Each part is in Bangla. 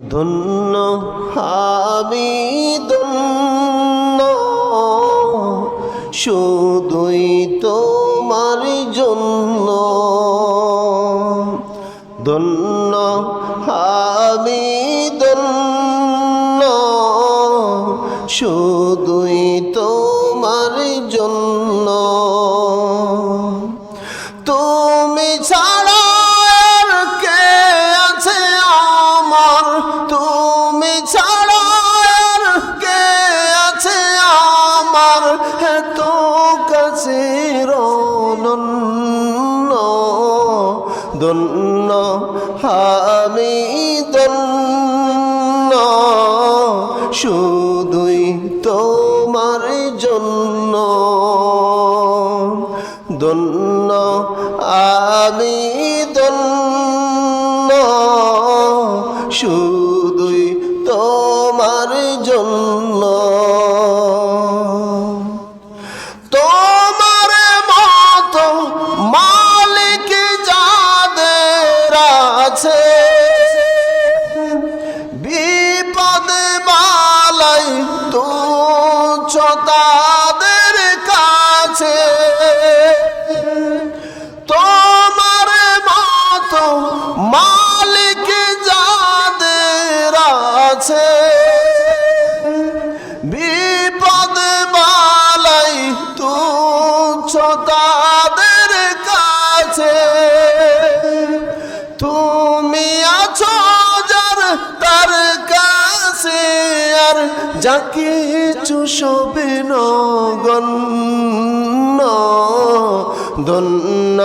ধন্য আমি ধন্য শুধুই তোমার জন্য। ধন্য আমি ধন্য শুধুই শুধুই তোমার জন্য। দন্য আমি দন্য শুধুই বিপদ বালাই তুচ্ছ তাদের কাছে। তুমি আছো যার তার কাছে, আর যা কিছু সবে নগণ্য। ধন্য,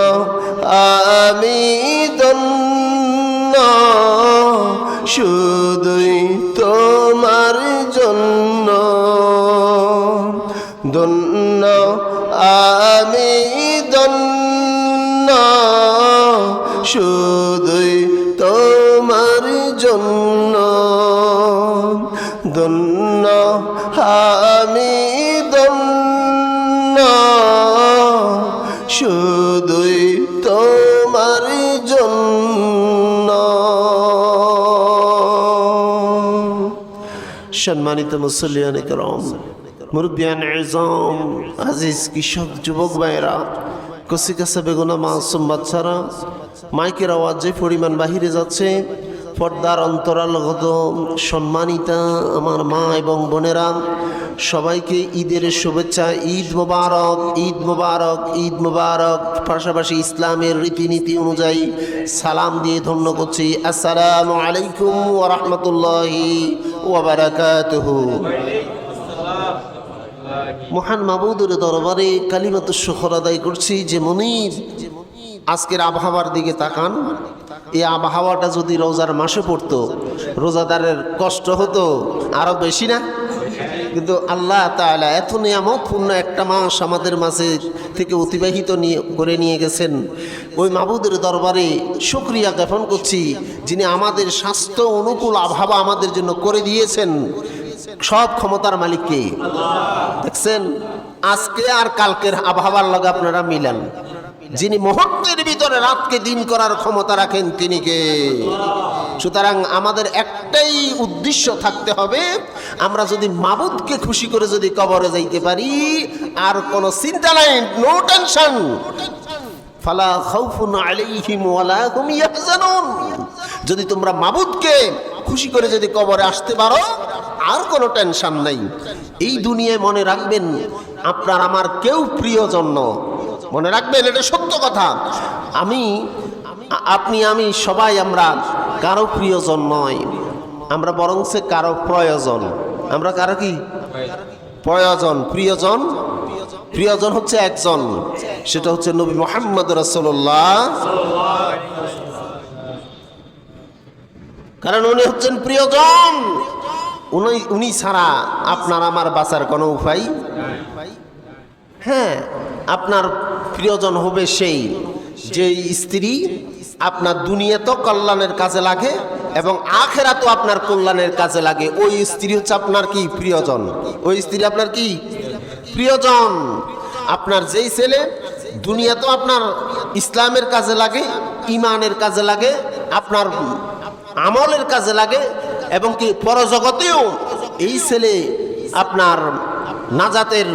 আমি ধন্য, শুধুই তোমার জন্য। ধন্য, আমি ধন্য, শুধুই তোমার জন্য। ধন্য, আমি ধন্য, শুধুই তোমার জন্য। সম্মানিত মুসলিয়ান করম মুরব্বিয়ান আজিজ কৃষক যুবক ভাইরা কসি কাছে বেগুনা মাসুম বাচ্চারা, মাইকের আওয়াজ পরিমাণ বাহিরে যাচ্ছে, পর্দার অন্তরাল গত সম্মানিতা আমার মা এবং বোনেরা, সবাইকে ঈদের শুভেচ্ছা, ঈদ মোবারক ঈদ মোবারক ঈদ মোবারক, পাশাপাশি ইসলামের রীতিনীতি অনুযায়ী সালাম দিয়ে ধন্য করছি। আসসালামু আলাইকুম ওয়া রাহমাতুল্লাহি ওয়া বারাকাতুহু। মহান মাবুদের দরবারে কালিমাত শহর আদায় করছি, যে মনির আজকের আবহাওয়ার দিকে তাকান। এই আবহাওয়াটা যদি রোজার মাসে পড়তো, রোজাদারের কষ্ট হতো আরও বেশি না? কিন্তু আল্লাহ তাআলা এত নিয়ামতপূর্ণ একটা মাস আমাদের মাঝে থেকে অতিবাহিত নিয়ে, করে নিয়ে গেছেন। ওই মাবুদের দরবারে শুক্রিয়া জ্ঞাপন করছি, যিনি আমাদের স্বাস্থ্য অনুকূল আবহাওয়া আমাদের জন্য করে দিয়েছেন। সব ক্ষমতার মালিককে দেখছেন? আজকে আর কালকের আবহাওয়ার লগে আপনারা মিলান। যিনি মুহূর্তের ভিতরে রাতকে দিন করার ক্ষমতা রাখেন, তিনি কে? সুতরাং আমাদের একটাই উদ্দেশ্য থাকতে হবে, আমরা যদি মাবুদকে খুশি করে যদি কবরে যাইতে পারি, আর কোনো চিন্তা নাই নো টেনশন ফালা খাউফুন আলাইহিম ওয়ালা হুম ইয়াহজানুন। যদি তোমরা মাবুদকে খুশি করে যদি কবরে আসতে পারো আর কোনো টেনশন নাই। এই দুনিয়ায় মনে রাখবেন, আপনার আমার কেউ প্রিয়জন ন। মনে রাখবেন, এটা সত্য কথা। আমি, আপনি, আমি সবাই আমরা কারও প্রিয়জন নয় আমরা বরং সে কারও প্রয়োজন। আমরা কারও কি? প্রয়োজন। প্রিয়জন প্রিয়জন হচ্ছে একজন। সেটা হচ্ছে নবী মোহাম্মদ রসল্লাহ কারণ উনি হচ্ছেন প্রিয়জন উনি উনি ছাড়া আপনার আমার বাঁচার কোনো উপায়? হ্যাঁ আপনার প্রিয়জন হবে সেই, যে স্ত্রী আপনার দুনিয়াতেও কল্যাণের কাজে লাগে এবং আখেরা তো আপনার কল্যাণের কাজে লাগে। ওই স্ত্রী হচ্ছে আপনার কি? প্রিয়জন। ওই স্ত্রী আপনার কি? প্রিয়জন। আপনার যেই ছেলে দুনিয়া তো আপনার ইসলামের কাজে লাগে ইমানের কাজে লাগে, আপনার আমলের কাজে লাগে এবং কি পরজগতেও এই ছেলে আপনার নাজাতের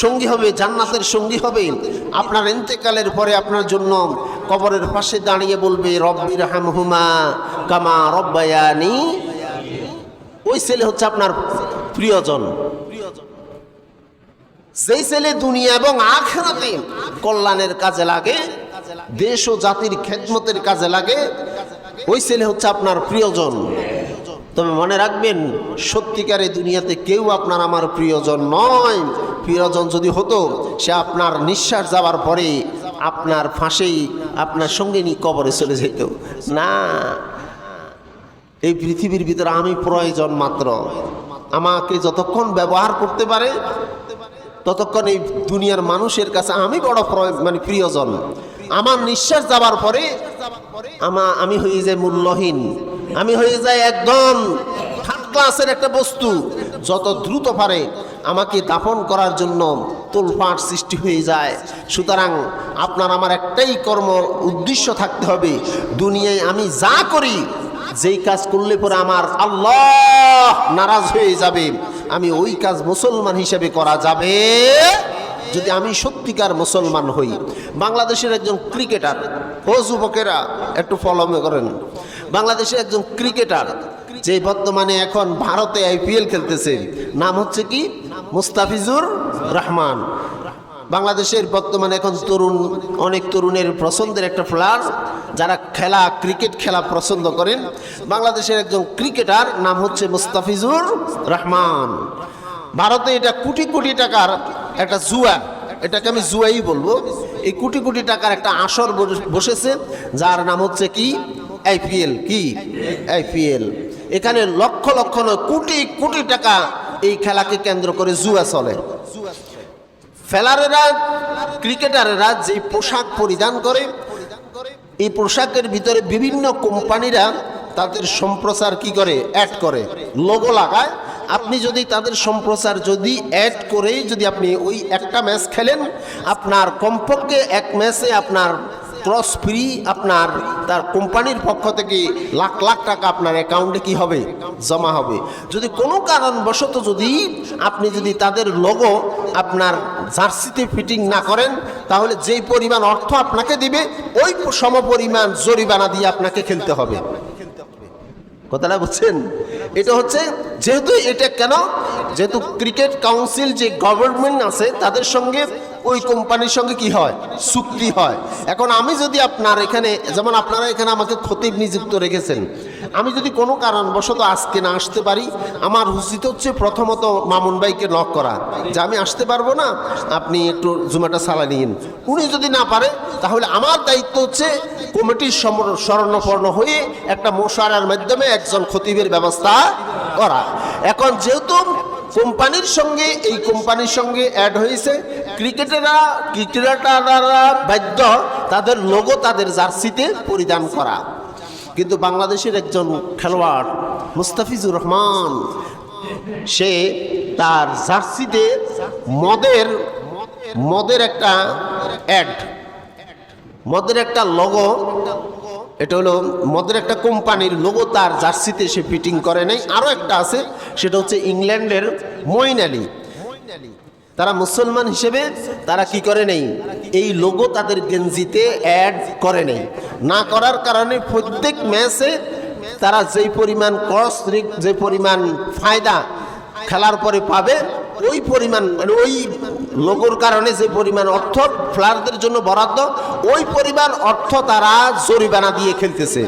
সঙ্গী হবে, জান্নাতের সঙ্গী হবে। আপনার ইন্তেকালের পরে আপনার জন্য কবরের পাশে দাঁড়িয়ে বলবে রব্বির হামহুমা কামা রব্বায়ানি। ওই ছেলে হচ্ছে আপনার প্রিয়জন। যেই ছেলে দুনিয়া এবং আখেরাতে কল্যাণের কাজে লাগে, দেশ ও জাতির খেদমতের কাজে লাগে, ওই ছেলে হচ্ছে আপনার প্রিয়জন। তবে মনে রাখবেন, সত্যিকারে দুনিয়াতে কেউ আপনার আমার প্রিয়জন নয়। প্রিয়জন যদি হতো, সে আপনার নিঃশ্বাস যাওয়ার পরে আপনার ফাঁসেই আপনার সঙ্গে নিয়ে কবরে চলে যেত। না। এই পৃথিবীর ভিতরে আমি প্রয়োজন মাত্র। আমাকে যতক্ষণ ব্যবহার করতে পারে, ততক্ষণ এই দুনিয়ার মানুষের কাছে আমি বড় মানে প্রিয়জন। আমার নিঃশ্বাস যাবার পরে, আমা, আমি হয়ে যাই মূল্যহীন। আমি হয়ে যাই একদম থার্ড ক্লাসের একটা বস্তু। যত দ্রুত পারে আমাকে দাফন করার জন্য তোলপাট সৃষ্টি হয়ে যায়। সুতরাং আপনার আমার একটাই কর্ম, উদ্দেশ্য থাকতে হবে, দুনিয়ায় আমি যা করি, যেই কাজ করলে পরে আমার আল্লাহ নারাজ হয়ে যাবে। আমি ওই কাজ মুসলমান হিসেবে করা যাবে যদি আমি সত্যিকার মুসলমান হই। বাংলাদেশের একজন ক্রিকেটার ও যুবকেরা, একটু ফলো করেন। বাংলাদেশের একজন ক্রিকেটার যে বর্তমানে এখন ভারতে আইপিএল খেলতেছে, নাম হচ্ছে কি? মুস্তাফিজুর রহমান। বাংলাদেশের বর্তমানে এখন তরুণ, অনেক তরুণের পছন্দের একটা প্লেয়ার যারা খেলা ক্রিকেট খেলা পছন্দ করেন। বাংলাদেশের একজন ক্রিকেটার নাম হচ্ছে মুস্তাফিজুর রহমান। ভারতে এটা কোটি কোটি টাকার একটা জুয়া, এটাকে আমি জুয়াই বলব। এই কোটি কোটি টাকার একটা আসর বস- বসেছে, যার নাম হচ্ছে কি? আইপিএল কি? আইপিএল। এখানে লক্ষ লক্ষ নয়, কোটি কোটি টাকা এই খেলাকে কেন্দ্র করে জুয়া চলে। ফেলারেরা, ক্রিকেটারেরা যে পোশাক পরিধান করে, এই পোশাকের ভিতরে বিভিন্ন কোম্পানিরা তাদের সম্প্রচার কি করে? অ্যাড করে। লোগো লাগায়। আপনি যদি তাদের সম্প্রচার যদি অ্যাড করেই যদি আপনি ওই একটা ম্যাচ খেলেন, আপনার কমপক্ষে এক ম্যাচে আপনার ক্রস ফ্রি আপনার তার কোম্পানির পক্ষ থেকে লাখ লাখ টাকা আপনার অ্যাকাউন্টে কি হবে? জমা হবে। যদি কোনো কারণবশত যদি আপনি যদি তাদের লোগো আপনার জার্সিতে ফিটিং না করেন, তাহলে যেই পরিমাণ অর্থ আপনাকে দিবে, ওই সম পরিমাণ জরিমানা দিয়ে আপনাকে খেলতে হবে। কথাটা বুঝছেন? এটা হচ্ছে যেহেতু এটা কেন? যেহেতু ক্রিকেট কাউন্সিল যে গভর্নমেন্ট আছে, তাদের সঙ্গে ওই কোম্পানির সঙ্গে কি হয়? চুক্তি হয়। এখন আমি যদি আপনার এখানে, যেমন আপনারা এখানে আমাকে খতিব নিযুক্ত রেখেছেন, আমি যদি কোনো কারণবশত আজকে না আসতে পারি, আমার উচিত হচ্ছে প্রথমত মামুন ভাইকে নক করা। যে আমি আসতে পারব না, আপনি একটু জুমাটা সালা নিন। উনি যদি না পারে, তাহলে আমার দায়িত্ব হচ্ছে কমিটির সমর- হয়ে একটা মোশারার মাধ্যমে একজন খতিবের ব্যবস্থা করা। এখন যেহেতু কোম্পানির সঙ্গে, এই কোম্পানির সঙ্গে অ্যাড হয়েছে, ক্রিকেটেরা, ক্রিকেটাররা বাধ্য তাদের লোগো তাদের জার্সিতে পরিধান করা। কিন্তু বাংলাদেশের একজন খেলোয়াড়, মুস্তাফিজুর রহমান, সে তার জার্সিতে মদের মদের একটা অ্যাড মদের একটা লোগো এটা হলো মদের একটা কোম্পানির লোগো তার জার্সিতে সে ফিটিং করে নাই। আরও একটা আছে, সেটা হচ্ছে ইংল্যান্ডের মইন আলী। তারা মুসলমান হিসেবে তারা কি করে নেই? এই লোগো তাদের গেঞ্জিতে অ্যাড করে নেই। না করার কারণে প্রত্যেক ম্যাচে তারা যেই পরিমাণ ক্রস যে পরিমাণ ফায়দা খেলার পরে পাবে ওই পরিমাণ মানে ওই লোগোর কারণে যে পরিমাণ অর্থ ফ্লারদের জন্য বরাদ্দ, ওই পরিমাণ অর্থ তারা জরিমানা দিয়ে খেলতেছে।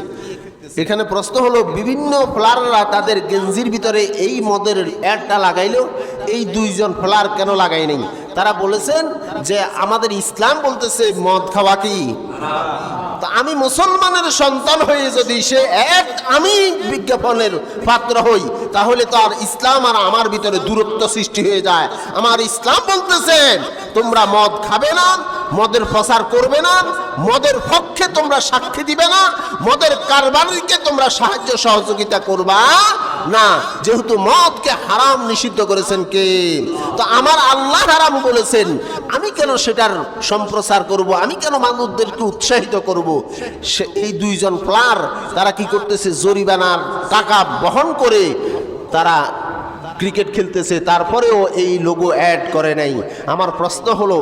এখানে প্রশ্ন হলো, বিভিন্ন ফ্লাররা তাদের গেঞ্জির ভিতরে এই মদের অ্যাডটা লাগাইলেও এই দুইজন ফ্লার কেন লাগাই নেই? তারা বলেছেন যে, আমাদের ইসলাম বলতেছে, মদ খাওয়া কি? তা আমি মুসলমানের সন্তান হয়ে যদি সে এক আমি বিজ্ঞাপনের পাত্র হই, তাহলে তার ইসলাম আর আমার ভিতরে দূরত্ব সৃষ্টি হয়ে যায়। আমার ইসলাম বলতেছেন, তোমরা মদ খাবে না মদের প্রচার করবে না, মদের পক্ষে তোমরা সাক্ষী দিবে না, মদের কারবারিকে তোমরা সাহায্য সহযোগিতা করবা না। যেহেতু মদকে হারাম নিষিদ্ধ করেছেন কে? তো আমার আল্লাহ হারাম বলেছেন, আমি কেন সেটার সম্প্রচার করব? আমি কেন মানুষদেরকে উৎসাহিত করব? সে এই দুইজন প্লার তারা কি করতেছে? জরিমানার টাকা বহন করে তারা ক্রিকেট খেলতেছে, তারপরেও এই লোগো অ্যাড করে নাই। আমার প্রশ্ন হলো,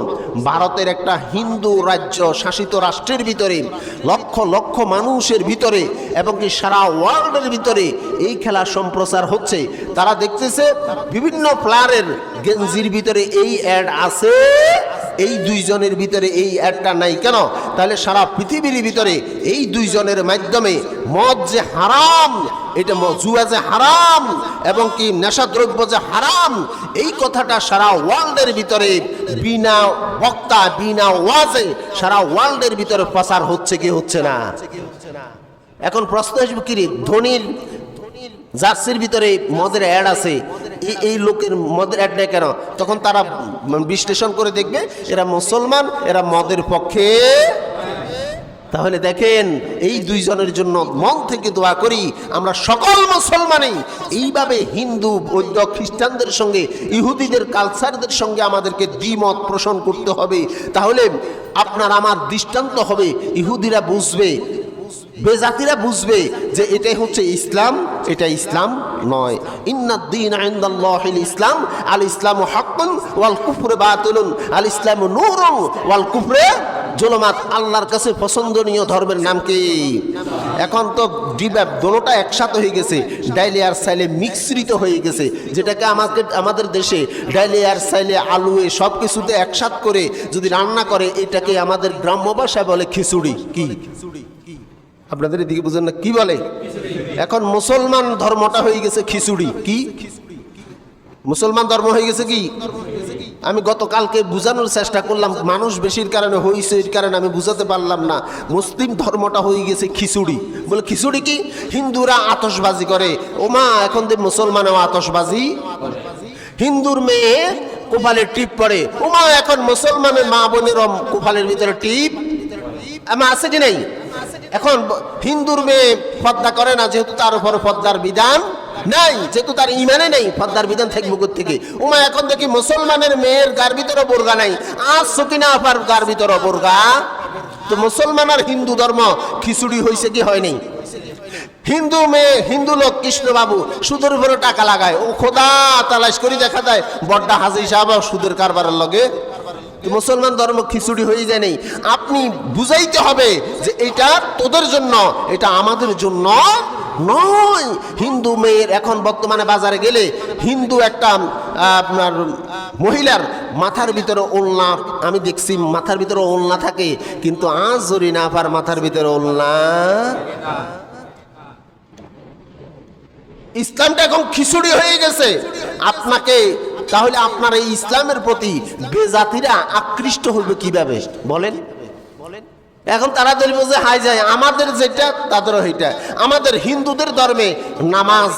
ভারতের একটা হিন্দু রাজ্য শাসিত রাষ্ট্রের ভিতরে, লক্ষ লক্ষ মানুষের ভিতরে এবং কি সারা ওয়ার্ল্ডের ভিতরে এই খেলা সম্প্রচার হচ্ছে। তারা দেখতেছে, বিভিন্ন প্লেয়ারের গেঞ্জির ভিতরে এই অ্যাড আছে, এই দুইজনের ভিতরে এই অ্যাডটা নাই। কেন? তাহলে সারা পৃথিবীর ভিতরে এই দুইজনের মাধ্যমে মদ যে হারাম, এটা জুয়া যে হারাম, এবং কি নেশাদ্রব্য যে হারাম, এই কথাটা সারা ওয়ার্ল্ডের ভিতরে বিনা বক্তা, বিনা ওয়াজে সারা ওয়ার্ল্ডের ভিতরে প্রচার হচ্ছে কি হচ্ছে না? এখন প্রশ্ন আসবে কি ধনির জার্সির ভিতরে মদের অ্যাড আছে, এই লোকের মদের অ্যাড নেই কেন? তখন তারা বিশ্লেষণ করে দেখবে, এরা মুসলমান, এরা মদের পক্ষে তাহলে দেখেন, এই দুইজনের জন্য মন থেকে দোয়া করি, আমরা সকল মুসলমানই এইভাবে হিন্দু, বৌদ্ধ, খ্রিস্টানদের সঙ্গে, ইহুদিদের, কালচারদের সঙ্গে আমাদেরকে দ্বিমত পোষণ করতে হবে। তাহলে আপনার আমার দৃষ্টান্ত হবে, ইহুদিরা বুঝবে, বেজাতিরা বুঝবে যে এটাই হচ্ছে ইসলাম, এটা ইসলাম নয়। ইন্নাদ্দিন আইন্দাল্লাহিল ইসলাম আল ইসলাম হাক্কুন ওয়াল কুফরে বাতিলুন আল ইসলাম নূরুন ওয়াল কুফরে জলমাত আল্লাহর কাছে পছন্দনীয় ধর্মের নাম কি? এখন তো ডিব্যাপ দোনোটা একসাথে হয়ে গেছে। ডাইলিয়ার সাইলে মিশ্রিত হয়ে গেছে। যেটাকে আমাকে, আমাদের দেশে ডাইলিয়ার সাইলে আলুয়ে সব কিছুতে একসাথ করে যদি রান্না করে, এটাকে আমাদের গ্রাম্য ভাষায় বলে খিচুড়ি। কি? আপনাদের এদিকে বুঝেন না, কি বলে? এখন মুসলমান ধর্মটা হয়ে গেছে খিচুড়ি। কি? মুসলমান ধর্ম হয়ে গেছে কি? আমি গতকালকে বোঝানোর চেষ্টা করলাম, মানুষ বেশির কারণে এর কারণে আমি বুঝাতে পারলাম না। মুসলিম ধর্মটা হয়ে গেছে খিচুড়ি। বলে, খিচুড়ি কি? হিন্দুরা আতসবাজি করে। ওমা, এখন যে মুসলমানেও আতসবাজি হিন্দুর মেয়ে কোপালের টিপ পড়ে ওমা, এখন মুসলমানের মা বোনের কোপালের ভিতরে টিপ। আমার আছে কি নাই? এখন হিন্দুর মেয়ে পদ্মা করে না, যেহেতু তার উপর পদ্মার বিধান। নাই, যেহেতু তার ইমানে নেই পদ্মার বিধান থাকবে থেকে। উমা, এখন দেখি মুসলমানের মেয়ের গার ভিতরে বোরগা নাই। আজ সকিনা আপার গার ভিতরে বোরগা। তো মুসলমান আর হিন্দু ধর্ম, খিচুড়ি হয়েছে কি হয়নি হিন্দু মেয়ে, হিন্দু লোক, কৃষ্ণবাবু, সুদের উপরে টাকা লাগায়। ও খোদা, তালাশ করে দেখা যায়, বড্ডা হাজি সাহেব সুদের কারবারের লগে মুসলমান ধর্ম খিচুড়ি হয়ে যায় নেই। আপনি বুঝাইতে হবে যে এটা তোদের জন্য, এটা আমাদের জন্য নয়। হিন্দু মেয়ের এখন বর্তমানে বাজারে গেলে হিন্দু একটা আপনার মহিলার মাথার ভিতরে ওলনা, আমি দেখছি মাথার ভিতরে ওলনা থাকে, কিন্তু আজ জরি না পার মাথার ভিতরে ওলনা। ইসলামটা এখন খিচুড়ি হয়ে গেছে। আপনাকে তাহলে আপনার এই ইসলামের প্রতি বেজাতিরা আকৃষ্ট হবে কীভাবে? বলেন। এখন তারা ধরবে যে হাই যায়, আমাদের যেটা, তাদেরও সেইটা। আমাদের হিন্দুদের ধর্মে নামাজ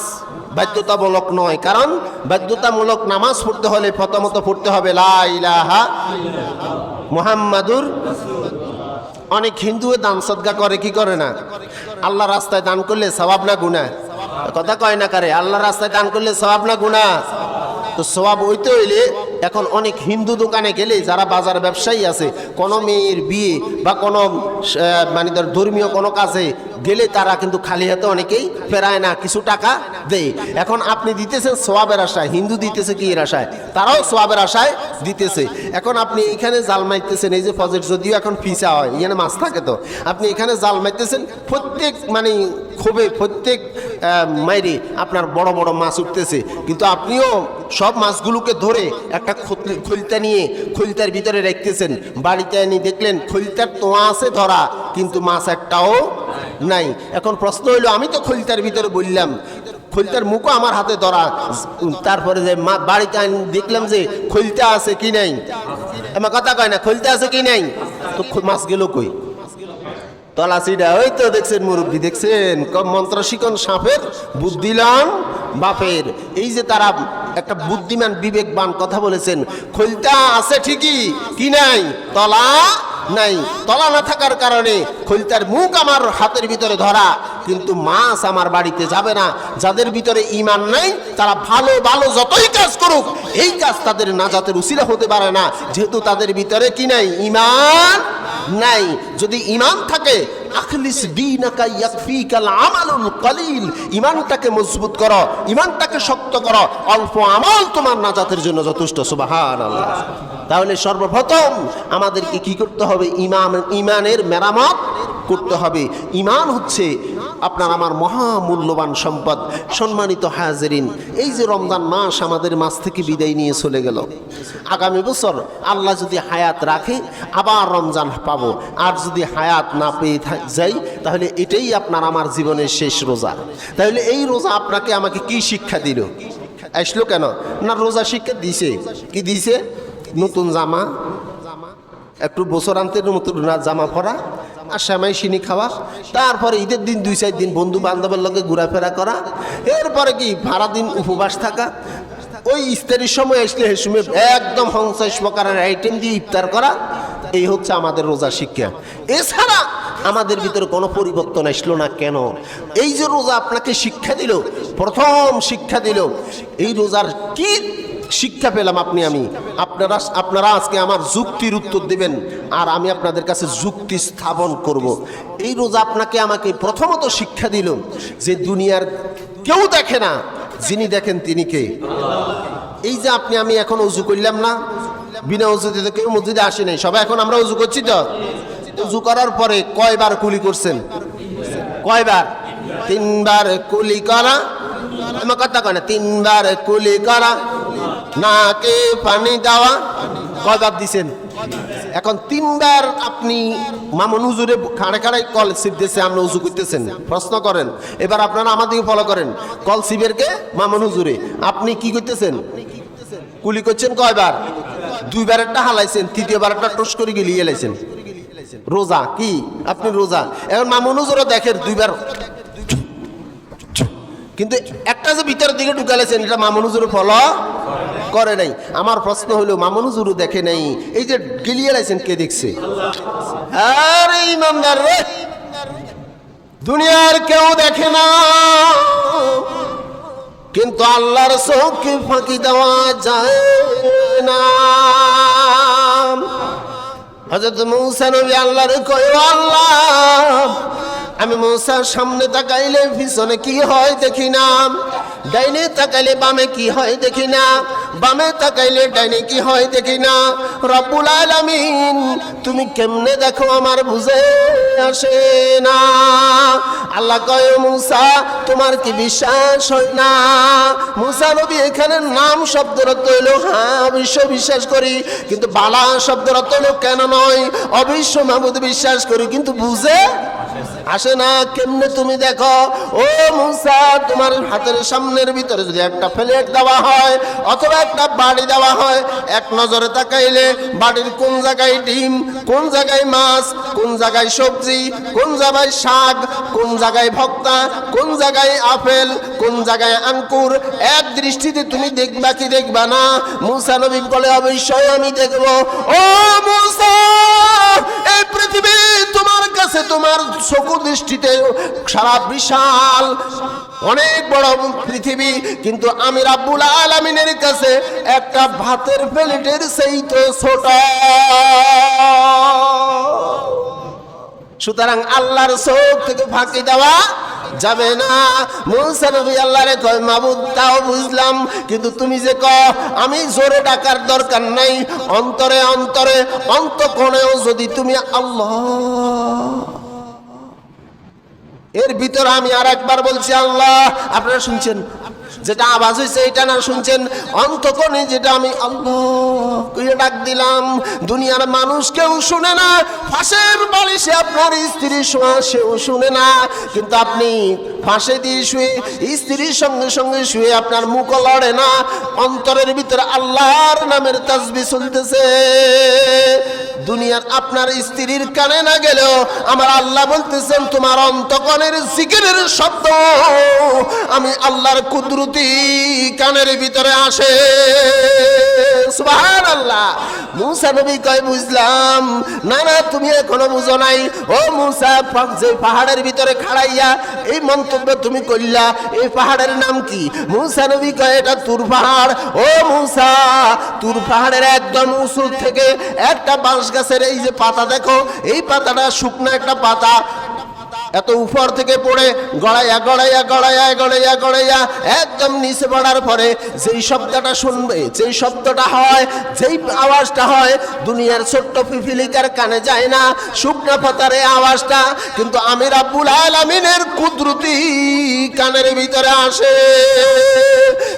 বাধ্যতামূলক নয়। কারণ বাধ্যতামূলক নামাজ পড়তে হলে প্রথমত পড়তে হবে লা ইলাহা মুহাম্মাদুর অনেক হিন্দু দান সদ্গা করে, কি করে না? আল্লাহ রাস্তায় দান করলে সবাব না গুণা কথা কয় না কারে আল্লাহ রাস্তায় দান করলে সবাব না গুণা তো সবাব হইতে হইলে এখন অনেক হিন্দু দোকানে গেলে যারা বাজার ব্যবসায়ী আছে, কোনো মেয়ের বিয়ে বা কোনো মানে ধর ধর্মীয় কোনো কাজে গেলে তারা কিন্তু খালি হাতে অনেকেই ফেরায় না, কিছু টাকা দেয়। এখন আপনি দিতেছেন সোয়াবের আশায়, হিন্দু দিতেছে কি এর আশায়? তারাও সোয়াবের আশায় দিতেছে। এখন আপনি এখানে জাল মারতেছেন, এই যে ফজর, যদিও এখন ফিসা হয়, এখানে মাছ থাকে তো। আপনি এখানে জাল মারতেছেন, প্রত্যেক মানে খুবই প্রত্যেক মাইরে আপনার বড় বড় মাছ উঠতেছে। কিন্তু আপনিও সব মাছগুলোকে ধরে একটা খত- নিয়ে খৈলতার ভিতরে রাখতেছেন। বাড়িতে এনে দেখলেন খৈলতার তোয়া আছে ধরা, কিন্তু মাছ একটাও নাই। এখন প্রশ্ন হইল, আমি তো খৈলতার ভিতরে বললাম, খলিতার মুখও আমার হাতে ধরা। তারপরে যে মা- বাড়িতে দেখলাম যে খৈলতা আছে কি নাই। আমার কথা কয় না, খৈলতা আছে কি নাই? তো মাছ গেল কই? তলাশিটা, ওই তো দেখছেন মুরব্বী, দেখছেন? মন্ত্র শিকন সাপের বুদ্ধিলাম বাপের। এই যে তারা একটা বুদ্ধিমান বিবেকবান কথা বলেছেন খোলটা আছে ঠিকই, কি নাই? তলা নাই। তলা না থাকার কারণে খলিতার মুখ আমার হাতের ভিতরে ধরা। কিন্তু মাছ আমার বাড়িতে যাবে না। যাদের ভিতরে ইমান নাই, তারা ভালো ভালো যতই কাজ করুক, এই কাজ তাদের নাজাতের উসিলা হতে পারে না। যেহেতু তাদের ভিতরে কি নাই? ইমান নাই। যদি ইমান থাকে, আখলিস দীনাকা ইয়াকফিকাল আমালুল কলিল। ইমানটাকে মজবুত করো ইমানটাকে শক্ত করো। অল্প আমল তোমার নাজাতের জন্য যথেষ্ট, সুবহানাল্লাহ। তাহলে সর্বপ্রথম আমাদেরকে কি করতে হবে? ইমাম ইমানের মেরামত করতে হবে। ইমান হচ্ছে আপনার আমার মহামূল্যবান সম্পদ, সম্মানিত হাজরিন। এই যে রমজান মাস আমাদের মাছ থেকে বিদায় নিয়ে চলে গেল। আগামী বছর আল্লাহ যদি হায়াত রাখে, আবার রমজান পাবো। আর যদি হায়াত না পেয়ে যাই, তাহলে এটাই আপনার আমার জীবনের শেষ রোজা। তাহলে এই রোজা আপনাকে আমাকে কি শিক্ষা দিল? আসলো কেন? না, রোজা শিক্ষা দিছে। কি দিছে? নতুন জামা একটু বছর বছরান্তের মতো জামা পরা, আর শ্যামাই সিনি খাওয়া। তারপরে ঈদের দিন, দুই চার দিন বন্ধু বান্ধবের লগে ঘোরাফেরা করা। এরপরে কি ভাড়া দিন উপবাস থাকা। ওই ইস্তারির সময় আসলে সে সময় একদম পঞ্চাশ প্রকারের আইটেম দিয়ে ইফতার করা। এই হচ্ছে আমাদের রোজা শিক্ষা। এছাড়া আমাদের ভিতরে কোনো পরিবর্তন আসলো না কেন? এই যে রোজা আপনাকে শিক্ষা দিল, প্রথম শিক্ষা দিল, এই রোজার কি শিক্ষা পেলাম আপনি, আমি। আপনারা আপনারা আজকে আমার যুক্তির উত্তর দেবেন, আর আমি আপনাদের কাছে যুক্তি স্থাপন করব। এই রোজা আপনাকে আমাকে প্রথমত শিক্ষা দিল যে দুনিয়ার কেউ দেখে না, যিনি দেখেন তিনি কে। এই যে আপনি, আমি এখন উজু করলাম না, বিনা উজুতে তো কেউ মসজিদে আসে নাই। সবাই এখন আমরা উজু করছি তো? উজু করার পরে কয়বার কুলি করছেন? কয়বার? তিনবার কুলি করা? আমার কথা কয় না, তিনবার কুলি করা। নাকে পানি দেওয়া। কয়বার দিছেন। এখন তিনবার আপনি মামুন হুজুরে খাড়ে খাড়াই কল সিপতেছে আপনি উজু করতেছেন। প্রশ্ন করেন। এবার আপনারা আমাদেরকে ফলো করেন। কল সিবেরকে মামুন হুজুরে। আপনি কি করতেছেন? কুলি করছেন কয়বার? দুইবার একটা হালাইছেন, তৃতীয়বার একটা টোস করে গিয়ে এলাইছেন রোজা কি? আপনি রোজা। এখন মামুন হুজুরও দেখেন দুইবার কিন্তু একটা যে ভিতরের দিকে ঢুকালেছেন এটা মামনুজুর ফলো করে নাই। আমার প্রশ্ন হলো মামনুজুরু দেখে নাই। এই যে গিলিয়ে লাইছেন, কে দেখছে? আরে ইমানদার রে! দুনিয়ার কেউ দেখে না। কিন্তু আল্লাহর চোখকে ফাঁকি দেওয়া যায় না। হজরত মৌসা নবী আল্লাহর কয়, "ও আল্লাহ আমি মৌসার সামনে তাকাইলে পিছনে কি হয় দেখি না। ডাইনে তাকাইলে বামে কি হয় দেখি না। বামে তাকাইলে ডাইনে কি হয় দেখি না। রব্বুল আলামিন, তুমি কেমনে দেখো আমার বুঝে আসে না। আল্লাহ কয় "ও মুসা, তোমার কি বিশ্বাস হয় না? মুসা নবী এখানে নাম শব্দের অর্থ হইল হ্যাঁ অবশ্য বিশ্বাস করি, কিন্তু বালা শব্দের অর্থ হইল কেন নয়? অবশ্য মাহমুদ বিশ্বাস করি, কিন্তু বুঝে আসে না, কেমনে তুমি দেখো? ও মুসা, তোমার হাতের সামনের ভিতরে যদি একটা প্লেট দেওয়া হয়, অথবা একটা বাড়ি দেওয়া হয়, এক নজরে তাকাইলে বাড়ির কোন জায়গায় ডিম, কোন জায়গায় মাছ, কোন জায়গায় সবজি, কোন জায়গায় শাক, কোন জায়গায় ভক্তা, কোন জায়গায় আপেল, কোন জায়গায় আঙ্কুর এক দৃষ্টিতে তুমি দেখবা কি দেখবা না? মুসা নবী বলে, অবশ্যই আমি দেখব। ও মুসা, এই পৃথিবী কাছে তোমার চকু দৃষ্টিতে, সারা বিশাল, অনেক বড় পৃথিবী। কিন্তু আমি রাব্বুল আলামিনের কাছে একটা ভাতের প্লেটের সেই তো ছোট। সুতরাং আল্লাহর চোখ থেকে ফাঁকি দেওয়া যাবে না। মুসা নবী আল্লাহরে কয়, মাবুদ, তাও বুঝলাম। কিন্তু তুমি যে ক আমি জোরে ডাকার দরকার নাই। অন্তরে অন্তরে, অন্তকোণেও যদি তুমি আল্লাহ এর ভিতরে আমি আর একবার বলছি আল্লাহ আপনারা শুনছেন? যেটা আওয়াজ হয়েছে এটা না শুনছেন? অন্তকনে যেটা আমি আল্লাহ ডাক দিলাম, দুনিয়ার মানুষ কেউ শুনে না, ফাঁসের বালিশে আপনার স্ত্রী শোয়া সেও শুনে না। কিন্তু আপনি ফাঁসে দিয়ে শুয়ে, স্ত্রীর সঙ্গে সঙ্গে শুয়ে আপনার মুখ লড়ে না, অন্তরের ভিতরে আল্লাহর নামের তাসবি চলতেছে দুনিয়ার আপনার স্ত্রীর কানে না গেলেও আমার আল্লাহ বলতেছেন, তোমার অন্তকনের জিকিরের শব্দ, আমি আল্লাহর কুদরতি কানের ভিতরে আসে। মুসা নবী কয়, বুঝলাম। না না, তুমি এখনও বুঝো নাই। ও মুসা যে পাহাড়ের ভিতরে খাড়াইয়া এই মন্তব্য তুমি করলা এই পাহাড়ের নাম কি? মুসা নবী কয়, এটা তুর পাহাড়। ও মুসা, তুর পাহাড়ের একদম উঁচু থেকে একটা বাঁশ গাছের এই যে পাতা দেখো, এই পাতাটা শুকনো একটা পাতা। এত উপর থেকে পড়ে গড়াইয়া গড়াইয়া গড়াইয়া গড়াইয়া গড়াইয়া একদম নিচে পড়ার পরে যেই শব্দটা শুনবে, যেই শব্দটা হয়, যেই আওয়াজটা হয়, দুনিয়ার ছোট্ট পিপিলিকার কানে যায় না, শুকনা পাতার এই আওয়াজটা, কিন্তু আমির আব্বুল আলমিনের কুদরতি কানের ভিতরে আসে।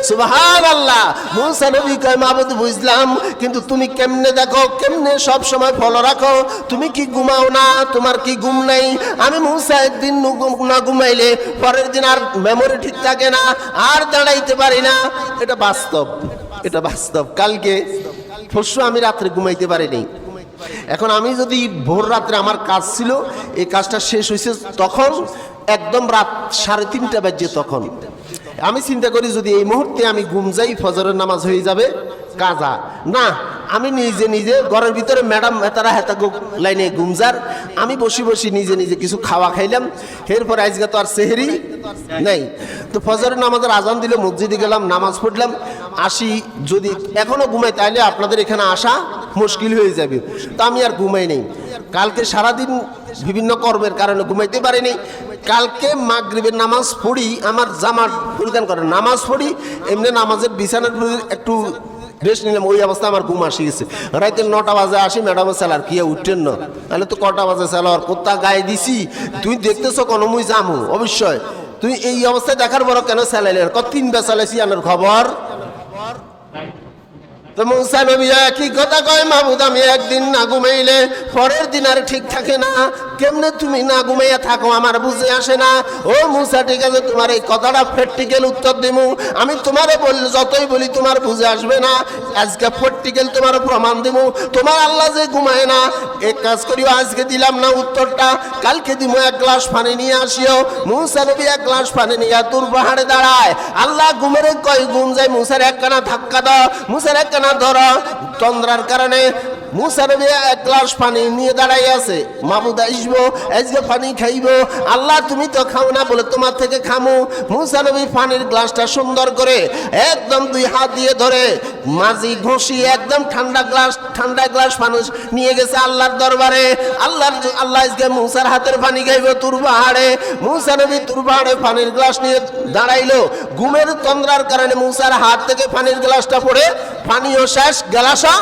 সুবহান আল্লাহ মুসা নবী কয়, মাবুদ, বুঝলাম, কিন্তু তুমি কেমনে দেখো, কেমনে সব সময় ফলো রাখো? তুমি কি ঘুমাও না? তোমার কি ঘুম নেই? আমি মুসা একদিন নু- ঘুমাইলে পরের দিন আর মেমোরি ঠিক থাকে না, আর দাঁড়াইতে পারি না। এটা বাস্তব এটা বাস্তব। কালকে পরশু আমি রাত্রে ঘুমাইতে পারিনি। এখন আমি যদি ভোর রাত্রে আমার কাজ ছিল, এই কাজটা শেষ হয়েছে তখন, একদম রাত সাড়ে তিনটা বাজে তখন। আমি চিন্তা করি যদি এই মুহূর্তে আমি ঘুম যাই, ফজরের নামাজ হয়ে যাবে কাজা। না, আমি নিজে নিজে ঘরের ভিতরে ম্যাডাম তারা হেতা লাইনে ঘুমজার আমি বসি বসি নিজে নিজে কিছু খাওয়া খাইলাম। এরপর আজকে তো আর সেহেরি নেই। তো ফজরের নামাজের আজান দিলে মসজিদে গেলাম, নামাজ পড়লাম। আসি যদি এখনও ঘুমাই তাহলে আপনাদের এখানে আসা মুশকিল হয়ে যাবে। তা আমি আর ঘুমাই নেই। কালকে সারাদিন বিভিন্ন কর্মের কারণে ঘুমাইতে পারিনি। কালকে মাগরিবের নামাজ পড়ি, আমার জামার ফুলকান করে, নামাজ পড়ি, এমনি নামাজের বিছানার একটু রেস্ট নিলাম, ওই অবস্থা আমার ঘুম আসি গেছে। রাইতে নটা বাজে আসি, ম্যাডাম স্যালার কি উঠেন না। তাহলে তো কটা বাজে স্যালার কোথা গায়ে দিছি? তুই দেখতেছো কোনো, মুই জামু অবশ্যই। তুই এই অবস্থায় দেখার বড় কেন স্যালাইলে কত তিনবার চালাইছি আনার খবর? তো মৌসা নবী কথা কয় মাহবুদ আমি একদিন না ঘুমাইলে, পরের দিন আর ঠিক থাকে না। কেমনে তুমি না ঘুমাইয়া থাকো আমার বুঝে আসে না। ও মুসা, ঠিক আছে, তোমার এই কথাটা প্র্যাকটিক্যাল উত্তর আমি তোমারে বল, যতই বলি তোমার বুঝে আসবে না। আজকে প্র্যাকটিক্যাল তোমার প্রমাণ দিমু। তোমার আল্লাহ যে ঘুমায় না, এক কাজ করিও, আজকে দিলাম না উত্তরটা। কালকে দিমু এক গ্লাস পানি নিয়ে আসিও। মুসা নবী এক গ্লাস পানি নিয়ে তোর পাহাড়ে দাঁড়ায়। আল্লাহ ঘুমের কয়, ঘুম যায়, মুসার একখানা ধাক্কা দাও। মুসার একখানা ধর চন্দ্রার কারণে মুসা নবী এক গ্লাস পানি নিয়ে দাঁড়াই আছে। মাবুদ আসব আজকে পানি খাইবো। আল্লাহ, তুমি তো খাও না বলে তোমার থেকে খামু। মুসা পানির গ্লাসটা সুন্দর করে একদম দুই হাত দিয়ে ধরে মাঝি ঘষি একদম ঠান্ডা গ্লাস ঠান্ডা গ্লাস মানুষ নিয়ে গেছে আল্লাহর দরবারে। আল্লাহর আল্লাহ আজকে মুসার হাতের পানি খাইবো তুর পাহাড়ে। মুসা তুর পাহাড়ে পানির গ্লাস নিয়ে দাঁড়াইলো। ঘুমের তন্দ্রার কারণে মুসার হাত থেকে পানির গ্লাসটা পড়ে পানিও শেষ, গ্লাসও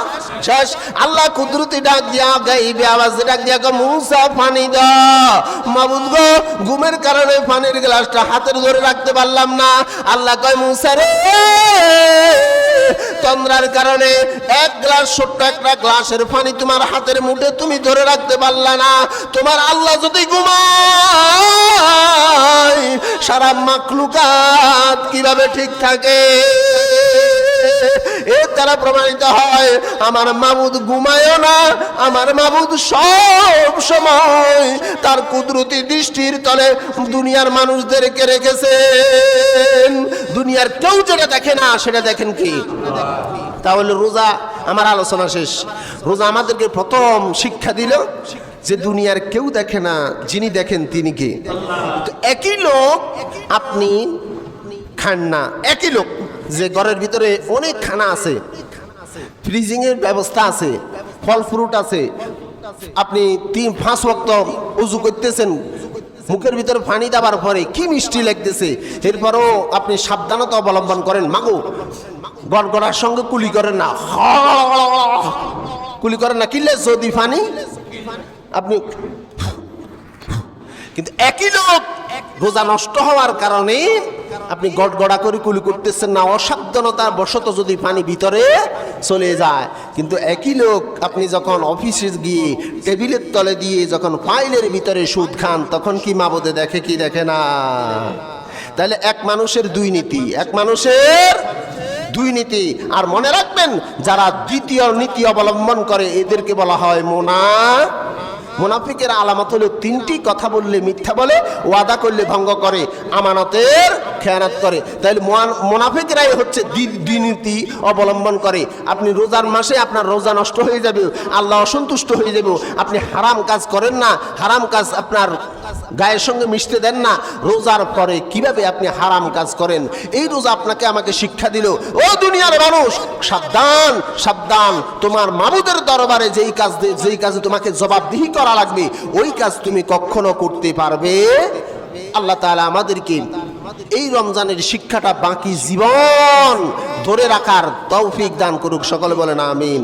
শেষ। আল্লাহ কুদরতি ডাক দিয়া গাইবে, আওয়াজ ডাক দিয়া গো মুসা, পানি দাও। মাবুদ গো, ঘুমের কারণে পানির গ্লাসটা হাতের ধরে রাখতে পারলাম না। আল্লাহ কয়, মুসা রে, তন্দ্রার কারণে এক গ্লাস, ছোট্ট একটা গ্লাসের পানি তোমার হাতের মুঠে তুমি ধরে রাখতে পারলা না। তোমার আল্লাহ যদি ঘুমায়, সারা মাকলুকাত কীভাবে ঠিক থাকে? এর দ্বারা প্রমাণিত হয়, আমার মাবুদ ঘুমায়ও না, আমার মাবুদ সব সময় তার কুদরতি দৃষ্টির তলে দুনিয়ার মানুষদেরকে রেখেছেন। দুনিয়ার কেউ যেটা দেখে না, সেটা দেখেন কি? তাহলে রোজা, আমার আলোচনা শেষ। রোজা আমাদেরকে প্রথম শিক্ষা দিল যে দুনিয়ার কেউ দেখে না, যিনি দেখেন তিনি কে? একই লোক আপনি খান না, একই লোক। যে ঘরের ভিতরে অনেক খানা আছে ফ্রিজিং এর ব্যবস্থা আছে, ফল ফ্রুট আছে, আপনি তিন পাঁচ ওয়াক্ত উজু করতেছেন, মুখের ভিতরে পানি দেওয়ার পরে কি মিষ্টি লাগতেছে, এরপরও আপনি সাবধানতা অবলম্বন করেন, মাগো, গড়গড়ার সঙ্গে কুলি করেন না, কুলি করেন না, কিলে যদি পানি, আপনি কিন্তু একই লোক রোজা নষ্ট হওয়ার কারণে আপনি গড়গড়া করে কুলি করতেছেন না, অসাবধানতার বশত যদি পানি ভিতরে চলে যায়। কিন্তু একই লোক আপনি যখন অফিসে গিয়ে টেবিলের তলে দিয়ে যখন ফাইলের ভিতরে সুদ খান, তখন কি মাবদে দেখে কি দেখে না? তাহলে এক মানুষের দুই নীতি, এক মানুষের দুই নীতি। আর মনে রাখবেন, যারা দ্বিতীয় নীতি অবলম্বন করে, এদেরকে বলা হয় মোনা মুনাফিকের আলামত হলো তিনটি কথা বললে মিথ্যা বলে ওয়াদা করলে ভঙ্গ করে আমানতের খেয়ানত করে। তাহলে মুনাফিকরাই হচ্ছে দ্বিনীতি অবলম্বন করে। আপনি রোজার মাসে আপনার রোজা নষ্ট হয়ে যাবে, আল্লাহ অসন্তুষ্ট হয়ে যাবে, আপনি হারাম কাজ করেন না, হারাম কাজ আপনার গায়ের সঙ্গে মিশতে দেন না, রোজার পরে কীভাবে আপনি হারাম কাজ করেন? এই রোজা আপনাকে আমাকে শিক্ষা দিল, ও দুনিয়ার মানুষ, সাবধান সাবধান, তোমার মাবুদের দরবারে যেই কাজ যেই কাজে তোমাকে জবাবদিহি করা লাগবে, ওই কাজ তুমি কখনো করতে পারবে? আল্লাহ তাআলা আমাদেরকে এই রমজানের শিক্ষাটা বাকি জীবন ধরে রাখার তৌফিক দান করুক সকলে বলেন আমিন।